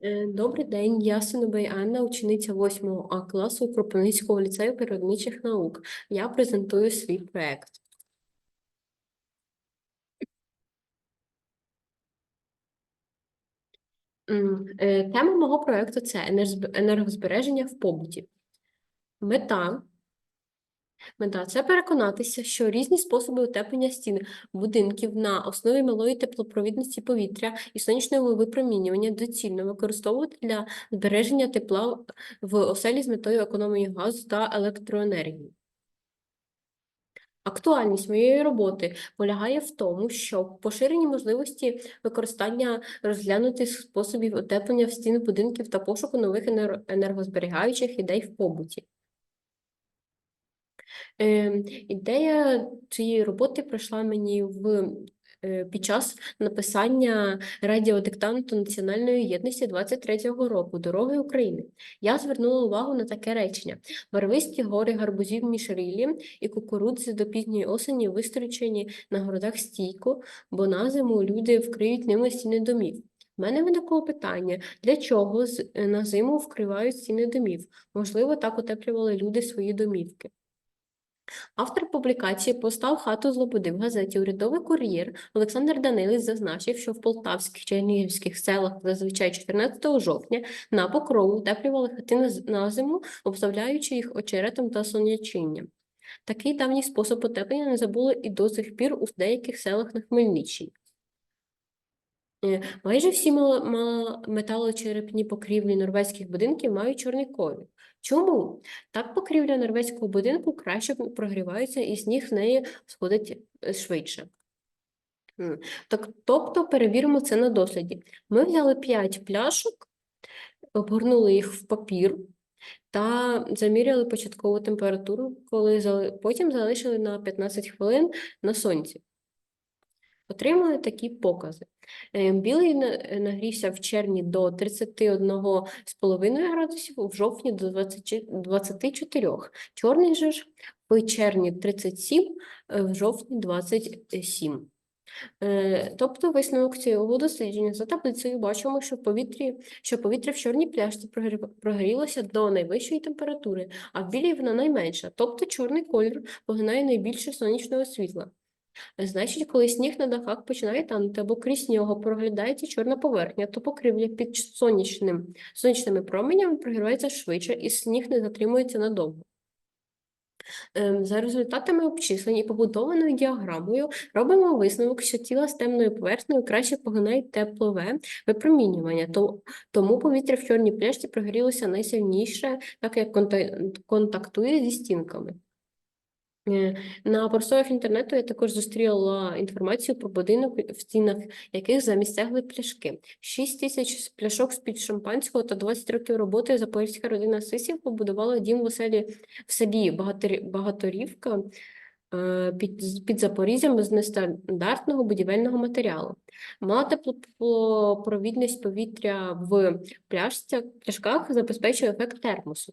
Е, Добрий день, я Синобей Анна, учениця 8 А класу Кропивницького ліцею природничих наук. Я презентую свій проект. Е, Тема мого проекту це енергозбереження в побуті. Мета Мета це переконатися, що різні способи утеплення стін будинків на основі малої теплопровідності повітря і сонячного випромінювання доцільно використовувати для збереження тепла в оселі з метою економії газу та електроенергії. Актуальність моєї роботи полягає в тому, що поширені можливості використання розглянутих способів утеплення в стін будинків та пошуку нових енер- енергозберігаючих ідей в побуті. Е, ідея цієї роботи прийшла мені в, е, під час написання радіодиктанту Національної єдності 23-го року «Дороги України». Я звернула увагу на таке речення. Барвисті гори гарбузів міжріллі і кукурудзи до пізньої осені вистрочені на городах стійко, бо на зиму люди вкриють ними стіни домів. У мене виникло питання, для чого на зиму вкривають стіни домів? Можливо, так утеплювали люди свої домівки. Автор публікації постав хату Злобуди в газеті «Урядовий кур'єр» Олександр Данилис зазначив, що в полтавських чернігівських селах зазвичай 14 жовтня на покрову утеплювали хати на на зиму, обставляючи їх очеретом та сонячинням. Такий давній спосіб утеплення не забули і до сих пір у деяких селах на Хмельниччині. Е, Майже всі металочерепні покрівлі норвезьких будинків мають чорний колір. Чому? Так покрівля норвезького будинку краще прогрівається і сніг з неї сходить е, швидше. Так, тобто перевіримо це на досліді. Ми взяли 5 пляшок, обгорнули їх в папір та заміряли початкову температуру, коли потім залишили на 15 хвилин на сонці. Отримали такі покази. Е, Білий е, нагрівся в червні до 31,5 градусів, в жовтні до 24. Чорний же ж в червні 37, е, в жовтні 27. Е, Тобто висновок цього дослідження за таблицею бачимо, що в повітрі, що повітря в чорній пляшці прогрілося до найвищої температури, а в білій вона найменша. Тобто чорний колір поглинає найбільше сонячного світла. Значить, коли сніг на дахах починає танути або крізь нього проглядається чорна поверхня, то покрівля під сонячним, сонячними променями прогрівається швидше і сніг не затримується надовго. Ем, За результатами обчислень і побудованою діаграмою робимо висновок, що тіла з темною поверхнею краще поглинають теплове випромінювання, тому повітря в чорній пляшці прогрілося найсильніше, так як контактує зі стінками. Е, На просторах інтернету я також зустріла інформацію про будинок, в стінах яких замість цегли пляшки. 6 тисяч пляшок з-під шампанського та 20 років роботи запорізька родина Сисів побудувала дім в оселі в селі Багаторівка е, під, під Запоріжжям з нестандартного будівельного матеріалу. Мала теплопровідність повітря в пляшках забезпечує ефект термосу.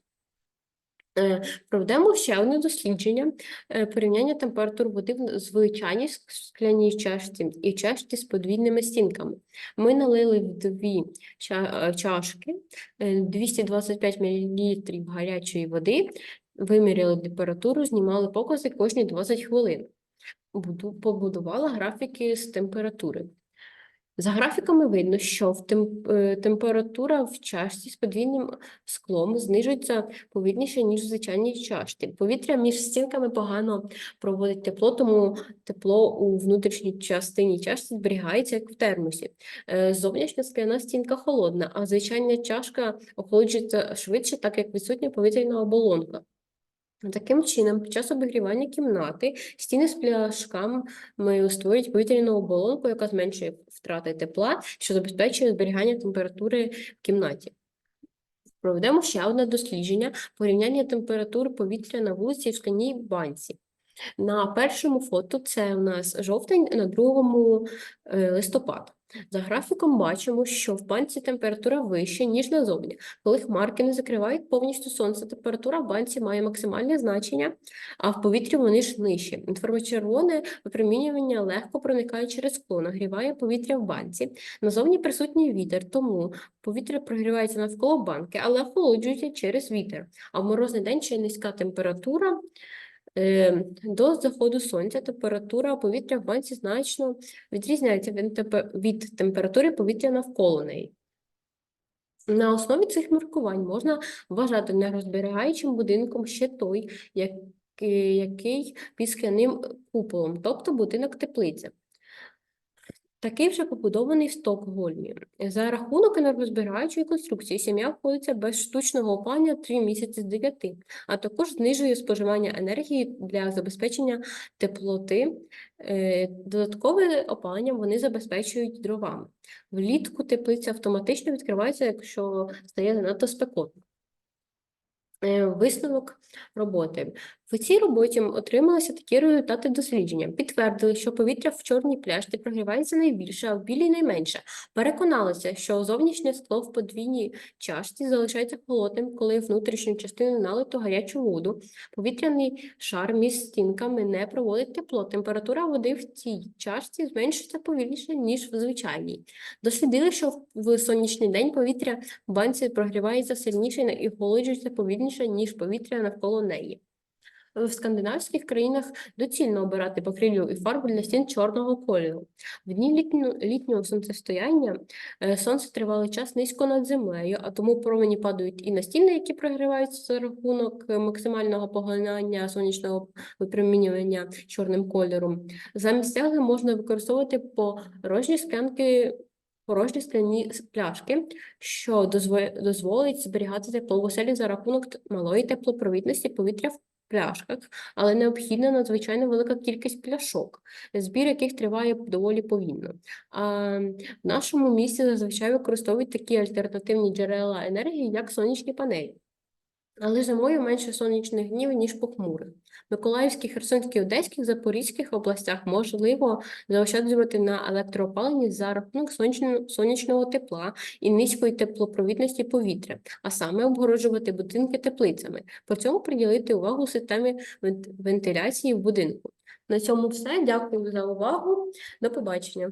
Е, Проведемо ще одне дослідження е, порівняння температур води в звичайній скляній чашці і чашці з подвійними стінками. Ми налили в дві е, чашки е, 225 мл гарячої води, виміряли температуру, знімали покази кожні 20 хвилин. Побудувала графіки з температури. За графіками видно, що в тем, е, температура в чашці з подвійним склом знижується повільніше, ніж в звичайній чашці. Повітря між стінками погано проводить тепло, тому тепло у внутрішній частині чашки зберігається, як в термосі. Е, Зовнішня скляна стінка холодна, а звичайна чашка охолоджується швидше, так як відсутня повітряна оболонка. Таким чином, під час обігрівання кімнати стіни з пляшками створюють повітряну оболонку, яка зменшує втрати тепла, що забезпечує зберігання температури в кімнаті. Проведемо ще одне дослідження порівняння температури повітря на вулиці в скляній банці. На першому фото це у нас жовтень, на другому е, листопад. За графіком бачимо, що в банці температура вища, ніж назовні. Коли хмарки не закривають повністю сонце, температура в банці має максимальне значення, а в повітрі вони ж нижчі. Інфрачервоне випромінювання легко проникає через скло, нагріває повітря в банці. Назовні присутній вітер, тому повітря прогрівається навколо банки, але охолоджується через вітер. А в морозний день ще низька температура. Е, До заходу сонця температура повітря в банці значно відрізняється від температури повітря навколо неї. На основі цих міркувань можна вважати нерозберігаючим будинком ще той, який, який під скляним куполом, тобто будинок теплиця. Такий вже побудований в Стокгольмі. За рахунок енергозберігаючої конструкції сім'я обходиться без штучного опалення 3 місяці з 9, а також знижує споживання енергії для забезпечення теплоти. Е, Додаткове опалення вони забезпечують дровами. Влітку теплиця автоматично відкривається, якщо стає занадто спекотно. Е, Висновок роботи. В цій роботі отрималися такі результати дослідження. Підтвердили, що повітря в чорній пляшці прогрівається найбільше, а в білій найменше. Переконалися, що зовнішнє скло в подвійній чашці залишається холодним, коли внутрішню частину налито гарячу воду. Повітряний шар між стінками не проводить тепло. Температура води в цій чашці зменшується повільніше, ніж в звичайній. Дослідили, що в- сонячний день повітря в банці прогрівається сильніше і охолоджується повільніше, ніж повітря навколо неї. В скандинавських країнах доцільно обирати покрівлю і фарбу для стін чорного кольору. В дні літнього сонцестояння е, сонце тривалий час низько над землею, а тому промені падають і на стіни, які прогріваються за рахунок е, максимального поглинання сонячного випромінювання чорним кольором. Замість цегли можна використовувати порожні склянки. Порожні скляні пляшки, що дозволить зберігати тепло в оселі за рахунок малої теплопровідності повітря в пляшках, але необхідна надзвичайно велика кількість пляшок, збір яких триває доволі повільно. А в нашому місті зазвичай використовують такі альтернативні джерела енергії, як сонячні панелі. Але зимою менше сонячних днів, ніж похмурих. В Миколаївській, Херсонській, Одеській, Запорізьких областях можливо заощаджувати на електроопаленні за рахунок сонячного, тепла і низької теплопровідності повітря, а саме обгороджувати будинки теплицями. При цьому приділити увагу системі вентиляції в будинку. На цьому все. Дякую за увагу. До побачення.